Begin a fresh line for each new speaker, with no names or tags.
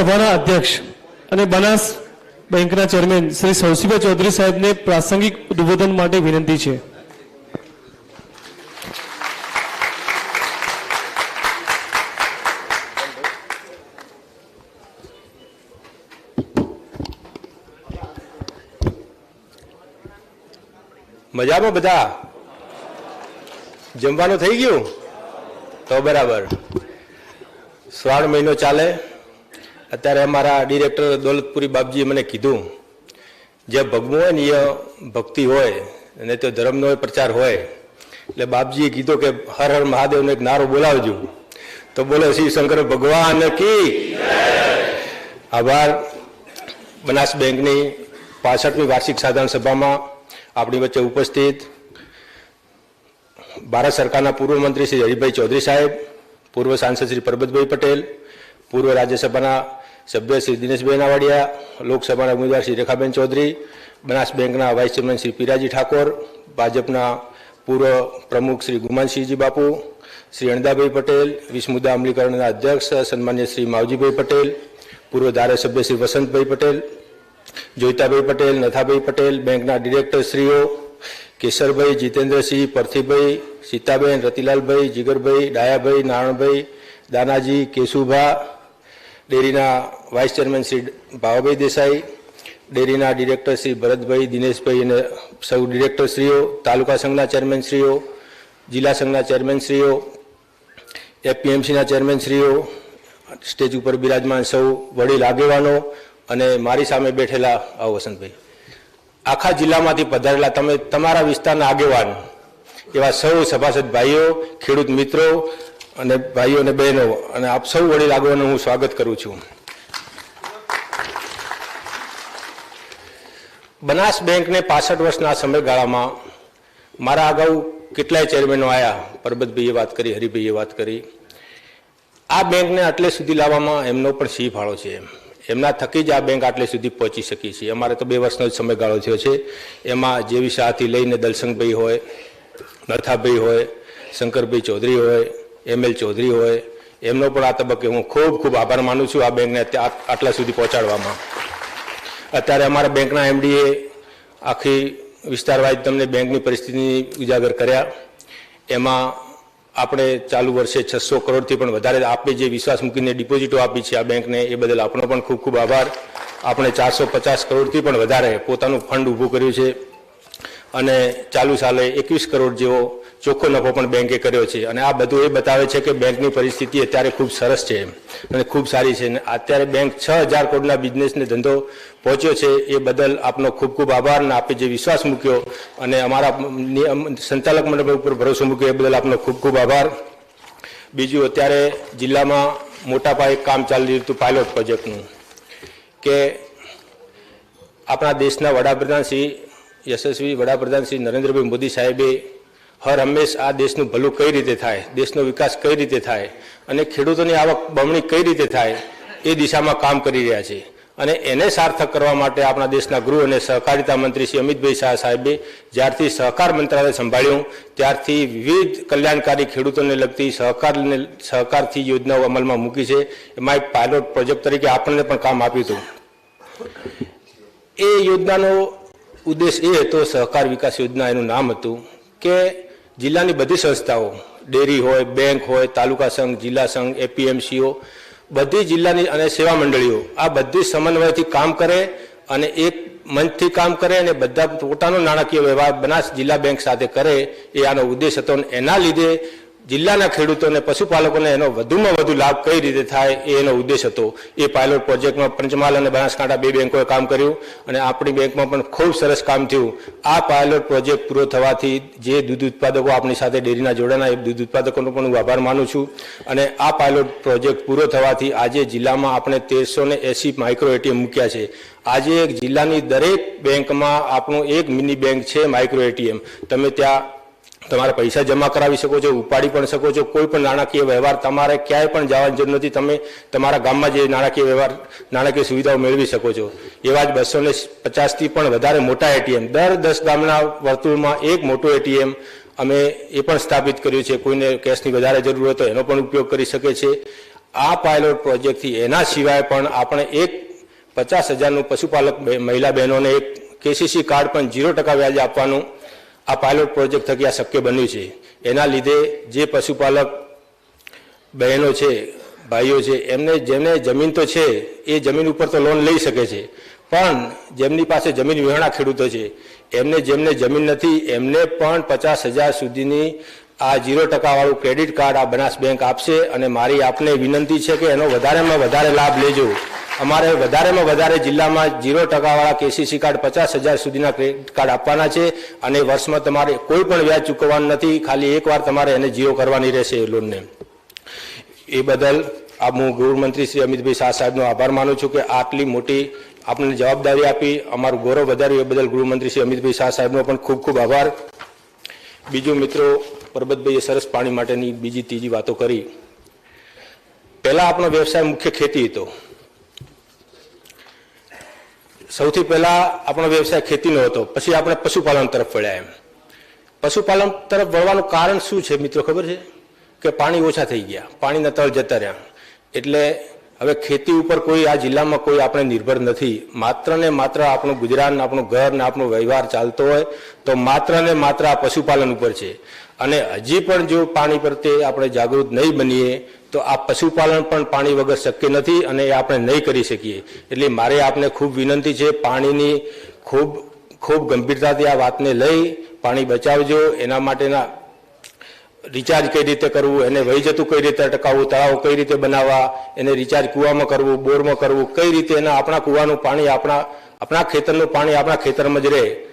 સભાના અધ્યક્ષ અને બનાસ બેંકના ચેરમેન શ્રી સૌસીભાઈ ચૌધરી સાહેબને પ્રાસંગિક ઉદબોધન માટે વિનંતી છે.
મજામાં બધા? જમવાનું થઈ ગયું? તો બરાબર. શ્રાવણ મહિનો ચાલે. અત્યારે અમારા ડિરેક્ટર દોલતપુરી બાપજીએ મને કીધું, જે ભગવું હોય ને એ ભક્તિ હોય, અને તો ધર્મનો પ્રચાર હોય. એટલે બાપજીએ કીધું કે, હર હર મહાદેવનો એક નારો બોલાવજો. તો બોલો, શ્રી શંકર ભગવાન કી આભાર. બનાસ બેંકની પાસઠમી વાર્ષિક સાધારણ સભામાં આપણી વચ્ચે ઉપસ્થિત ભારત સરકારના પૂર્વ મંત્રી શ્રી હરિભાઈ ચૌધરી સાહેબ, પૂર્વ સાંસદ શ્રી પરબતભાઈ પટેલ, પૂર્વ રાજ્યસભાના સભ્ય શ્રી દિનેશભાઈ નાવાડિયા, લોકસભાના ઉમેદવાર શ્રી રેખાબેન ચૌધરી, બનાસ બેંકના વાઇસ ચેરમેન શ્રી પીરાજી ઠાકોર, ભાજપના પૂર્વ પ્રમુખ શ્રી ગુમાનસિંહજી બાપુ, શ્રી અણદાભાઈ પટેલ વિશ્વ મુદ્દા અમલીકરણના અધ્યક્ષ, સન્માન્ય શ્રી માવજીભાઈ પટેલ, પૂર્વ ધારાસભ્ય શ્રી વસંતભાઈ પટેલ, જોઈતાભાઈ પટેલ, નથાભાઈ પટેલ, બેંકના ડિરેક્ટરશ્રીઓ કેશરભાઈ, જીતેન્દ્રસિંહ, પરથીભાઈ, સીતાબેન, રતિલાલભાઈ, જીગરભાઈ, ડાયાભાઈ, નારણભાઈ, દાનાજી, કેશુભા ડેરીના વાઇસ ચેરમેન શ્રી ભાવભાઈ દેસાઈ, ડેરીના ડિરેક્ટર શ્રી ભરતભાઈ દિનેશભાઈ અને સૌ ડિરેક્ટરશ્રીઓ, તાલુકા સંઘના ચેરમેનશ્રીઓ, જિલ્લા સંઘના ચેરમેનશ્રીઓ એપીએમસીના ચેરમેનશ્રીઓ, સ્ટેજ ઉપર બિરાજમાન સૌ વડીલ આગેવાનો અને મારી સામે બેઠેલા આવો વસંતભાઈ. આખા જિલ્લામાંથી પધારેલા તમે તમારા વિસ્તારના આગેવાન, એવા સૌ સભાસદ ભાઈઓ, ખેડૂત મિત્રો અને ભાઈઓ અને બહેનો, અને આપ સૌ વડીલ આગેવાનો હું સ્વાગત કરું છું. બનાસ બેંકને પાસઠ વર્ષના સમયગાળામાં મારા અગાઉ કેટલાય ચેરમેનો આવ્યા પરબતભાઈએ વાત કરી હરિભાઈએ વાત કરી. આ બેંકને આટલે સુધી લાવવામાં એમનો પણ સિંહ ફાળો છે. એમના થકી જ આ બેંક આટલે સુધી પહોંચી શકી છે. અમારે તો બે વર્ષનો જ સમયગાળો થયો છે. એમાં જેવી શાહથી લઈને દલસંગભાઈ હોય, નથાભાઈ હોય, શંકરભાઈ ચૌધરી હોય એમ એલ ચૌધરી હોય, એમનો પણ આ તબક્કે હું ખૂબ ખૂબ આભાર માનું છું આ બેંકને આટલા સુધી પહોંચાડવામાં. અત્યારે અમારા બેંકના એમડીએ આખી વિસ્તારવાઇઝ તમને બેંકની પરિસ્થિતિની ઉજાગર કર્યા. એમાં આપણે ચાલુ વર્ષે છસો કરોડથી પણ વધારે આપે જે વિશ્વાસ મૂકીને ડિપોઝિટો આપી છે આ બેંકને, એ બદલ આપનો પણ ખૂબ ખૂબ આભાર. આપણે ચારસો પચાસ કરોડથી પણ વધારે પોતાનું ફંડ ઊભું કર્યું છે. અને ચાલુ સાલે એકવીસ કરોડ જેવો ચોખ્ખો નફો પણ બેંકે કર્યો છે. અને આ બધું એ બતાવે છે કે બેંકની પરિસ્થિતિ અત્યારે ખૂબ સરસ છે અને ખૂબ સારી છે. અને અત્યારે બેંક છ હજાર કરોડના બિઝનેસને ધંધો પહોંચ્યો છે. એ બદલ આપનો ખૂબ ખૂબ આભાર અને આપે જે વિશ્વાસ મૂક્યો અને અમારા સંચાલક મંડળ ઉપર ભરોસો મૂક્યો એ બદલ આપનો ખૂબ ખૂબ આભાર. બીજું અત્યારે જિલ્લામાં મોટા પાયે કામ ચાલી રહ્યું હતું પાયલોટ પ્રોજેક્ટનું કે આપણા દેશના વડાપ્રધાન શ્રી, યશસ્વી વડાપ્રધાન શ્રી નરેન્દ્રભાઈ મોદી સાહેબે હર હંમેશ આ દેશનું ભલું કઈ રીતે થાય, દેશનો વિકાસ કઈ રીતે થાય અને ખેડૂતોની આવક બમણી કઈ રીતે થાય એ દિશામાં કામ કરી રહ્યા છે. અને એને સાર્થક કરવા માટે આપણા દેશના ગૃહ અને સહકારિતા મંત્રી શ્રી અમિતભાઈ શાહ સાહેબે જ્યારથી સહકાર મંત્રાલય સંભાળ્યું, ત્યારથી વિવિધ કલ્યાણકારી ખેડૂતોને લગતી સહકારને, સહકારથી યોજનાઓ અમલમાં મૂકી છે. એમાં એક પાયલોટ પ્રોજેક્ટ તરીકે આપણને પણ કામ આપ્યું હતું. એ યોજનાનો ઉદ્દેશ એ હતો, સહકાર વિકાસ યોજના એનું નામ હતું કે જિલ્લાની બધી સંસ્થાઓ, ડેરી હોય, બેંક હોય, તાલુકા સંઘ, જિલ્લા સંઘ, એપીએમસીઓ, બધી જિલ્લાની અને સેવા મંડળીઓ આ બધી સમન્વયથી કામ કરે અને એક મંચથી કામ કરે અને બધા પોતાનો નાણાકીય વ્યવહાર બનાસ જિલ્લા બેંક સાથે કરે એ આનો ઉદ્દેશ હતો અને એના લીધે જિલ્લાના ખેડૂતોને, પશુપાલકોને એનો વધુમાં વધુ લાભ કઈ રીતે થાય એ એનો ઉદ્દેશ હતો. એ પાયલોટ પ્રોજેક્ટમાં પંચમહાલ અને બનાસકાંઠા બે બેંકોએ કામ કર્યું અને આપણી બેંકમાં પણ ખૂબ સરસ કામ થયું. આ પાયલોટ પ્રોજેક્ટ પૂરો થવાથી જે દૂધ ઉત્પાદકો આપણી સાથે ડેરીના જોડાના, એ દૂધ ઉત્પાદકોનો પણ હું આભાર માનું છું. અને આ પાયલોટ પ્રોજેક્ટ પૂરો થવાથી આજે જિલ્લામાં આપણે તેરસો ને એસી માઇક્રો એટીએમ મૂક્યા છે. આજે એક જિલ્લાની દરેક બેંકમાં આપણું એક મિની બેંક છે માઇક્રો એટીએમ તમે ત્યાં તમારા પૈસા જમા કરાવી શકો છો, ઉપાડી પણ શકો છો. કોઈ પણ નાણાકીય વ્યવહાર તમારે ક્યાંય પણ જવાની જરૂર નથી. તમે તમારા ગામમાં જે નાણાકીય વ્યવહાર, નાણાકીય સુવિધાઓ મેળવી શકો છો. એવા જ બસો ને પચાસથી પણ વધારે મોટા એટીએમ. દર દસ ગામના વર્તુળમાં એક મોટું એટીએમ અમે એ પણ સ્થાપિત કર્યું છે. કોઈને કેશની વધારે જરૂર હોય તો એનો પણ ઉપયોગ કરી શકે છે. આ પાયલોટ પ્રોજેક્ટથી એના સિવાય પણ આપણે એક પચાસ હજારનું પશુપાલક મહિલા બહેનોને એક કેસીસી કાર્ડ પણ ઝીરો ટકા વ્યાજ આપવાનું આ પાયલોટ પ્રોજેક્ટ થકી આ શક્ય બન્યું છે. એના લીધે જે પશુપાલક બહેનો છે, ભાઈઓ છે, એમને જેમને જમીન તો છે, એ જમીન ઉપર તો લોન લઈ શકે છે. પણ જેમની પાસે જમીન વિહોણા ખેડૂતો છે, એમને જેમને જમીન નથી, એમને પણ પચાસ હજાર સુધીની આ ઝીરો ટકાવાળું ક્રેડિટ કાર્ડ આ બનાસ બેંક આપશે અને મારી આપને વિનંતી છે કે એનો વધારેમાં વધારે લાભ લેજો. અમારે વધારેમાં વધારે જિલ્લામાં ઝીરો ટકાવાળા કેસીસી કાર્ડ પચાસ હજાર સુધીના ક્રેડિટ કાર્ડ આપવાના છે અને વર્ષમાં તમારે કોઈ પણ વ્યાજ ચૂકવવાનું નથી, ખાલી એકવાર તમારે એને ઝીરો કરવાની રહેશે એ લોનને. એ બદલ આ હું ગૃહમંત્રી શ્રી અમિતભાઈ શાહ સાહેબનો આભાર માનું છું કે આટલી મોટી આપણને જવાબદારી આપી, અમારું ગૌરવ વધાર્યું એ બદલ ગૃહમંત્રી શ્રી અમિતભાઈ શાહ સાહેબનો પણ ખૂબ ખૂબ આભાર. બીજું મિત્રો, પરબતભાઈએ સરસ પાણી માટેની બીજી ત્રીજી વાતો કરી. પહેલાં આપણો વ્યવસાય મુખ્ય ખેતી હતો. સૌથી પહેલા આપણો વ્યવસાય ખેતીનો હતો, પછી આપણે પશુપાલન તરફ વળ્યા એમ. પશુપાલન તરફ વળવાનું કારણ શું છે મિત્રો ખબર છે? કે પાણી ઓછા થઈ ગયા, પાણીના તળ જતા રહ્યા. એટલે હવે ખેતી ઉપર કોઈ આ જિલ્લામાં કોઈ આપણે નિર્ભર નથી. માત્ર ને માત્ર આપણું ગુજરાત ને આપણું ઘર ને આપણો વ્યવહાર ચાલતો હોય તો માત્ર ને માત્ર આ પશુપાલન ઉપર છે. અને હજી પણ જો પાણી પ્રત્યે આપણે જાગૃત નહીં બનીએ તો આ પશુપાલન પણ પાણી વગર શક્ય નથી અને એ આપણે નહીં કરી શકીએ. એટલે મારે આપને ખૂબ વિનંતી છે, પાણીની ખૂબ ખૂબ ગંભીરતાથી આ વાતને લઈ પાણી બચાવજો. એના માટેના રિચાર્જ કઈ રીતે કરવું, એને વહી જતું કઈ રીતે અટકાવવું, તળાવ કઈ રીતે બનાવવા, એને રિચાર્જ કૂવામાં કરવું, બોરમાં કરવું, કઈ રીતે એના આપણા કૂવાનું પાણી આપણા આપણા ખેતરનું પાણી આપણા ખેતરમાં જ રહે.